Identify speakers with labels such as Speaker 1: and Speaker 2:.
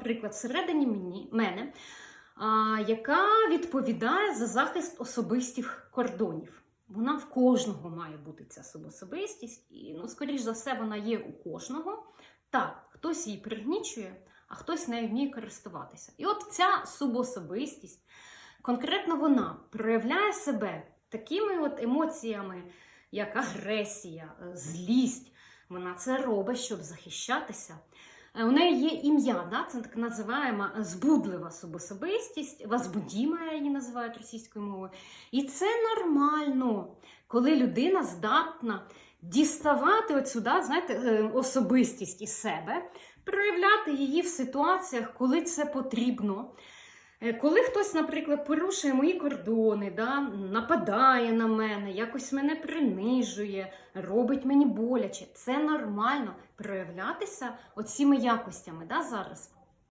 Speaker 1: наприклад, всередині мені, мене, а, яка відповідає за захист особистих кордонів. Вона в кожного має бути ця субособистість, і, ну, скоріш за все, вона є у кожного. Так, хтось її пригнічує, а хтось нею вміє користуватися. І от ця субособистість, конкретно вона проявляє себе такими от емоціями, як агресія, злість. Вона це робить, щоб захищатися. Е, У неї є ім'я, да? це так називаємо збудлива субособистість, возбудіма її називають російською мовою. І це нормально, коли людина здатна діставати от сюди, знаєте, е, особистість із себе, проявляти її в ситуаціях, коли це потрібно. Е, Коли хтось, наприклад, порушує мої кордони, да, нападає на мене, якось мене принижує, робить мені боляче, це нормально проявлятися оціми якостями да, зараз.